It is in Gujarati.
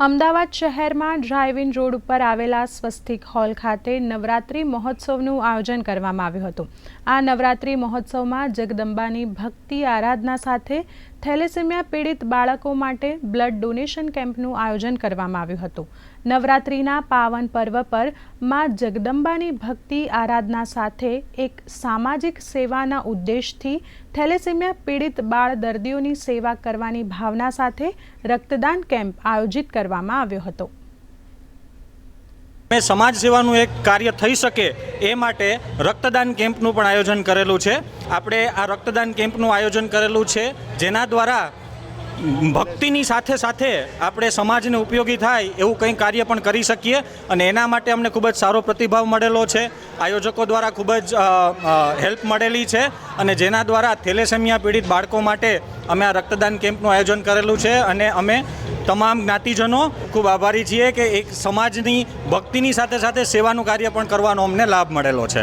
અમદાવાદ શહેરમાં ડ્રાઇવિંગ રોડ ઉપર આવેલા સ્વસ્તિક હોલ ખાતે નવરાત્રિ મહોત્સવનું આયોજન કરવામાં આવ્યું હતું. આ નવરાત્રિ મહોત્સવમાં જગદંબાની ભક્તિ આરાધના સાથે થેલેસેમિયા પીડિત બાળકો માટે બ્લડ ડોનેશન કેમ્પનું આયોજન કરવામાં આવ્યું હતું. નવરાત્રિના પાવન પર્વ પરમાં જગદંબાની ભક્તિ આરાધના સાથે એક સામાજિક સેવાના ઉદ્દેશથી થેલેસેમિયા પીડિત બાળ દર્દીઓની સેવા કરવાની ભાવના સાથે રક્તદાન કેમ્પ આયોજિત કરવામાં આવ્યો હતો. મેં સમાજ સેવાનું એક કાર્ય થઈ શકે એ માટે રક્તદાન કેમ્પનું પણ આયોજન કરેલું છે. આપણે આ રક્તદાન કેમ્પનું આયોજન કરેલું છે, જેના દ્વારા ભક્તિની સાથે સાથે આપણે સમાજને ઉપયોગી થાય એવું કંઈ કાર્ય પણ કરી શકીએ અને એના માટે અમને ખૂબ જ સારો પ્રતિભાવ મળેલો છે. આયોજકો દ્વારા ખૂબ જ હેલ્પ મળેલી છે અને જેના દ્વારા થેલેસેમિયા પીડિત બાળકો માટે અમે આ રક્તદાન કેમ્પનું આયોજન કરેલું છે અને અમે તમામ જ્ઞાતિજનો ખૂબ આભારી છીએ કે એક સમાજની ભક્તિની સાથે સાથે સેવાનું કાર્ય પણ કરવાનો અમને લાભ મળેલો છે.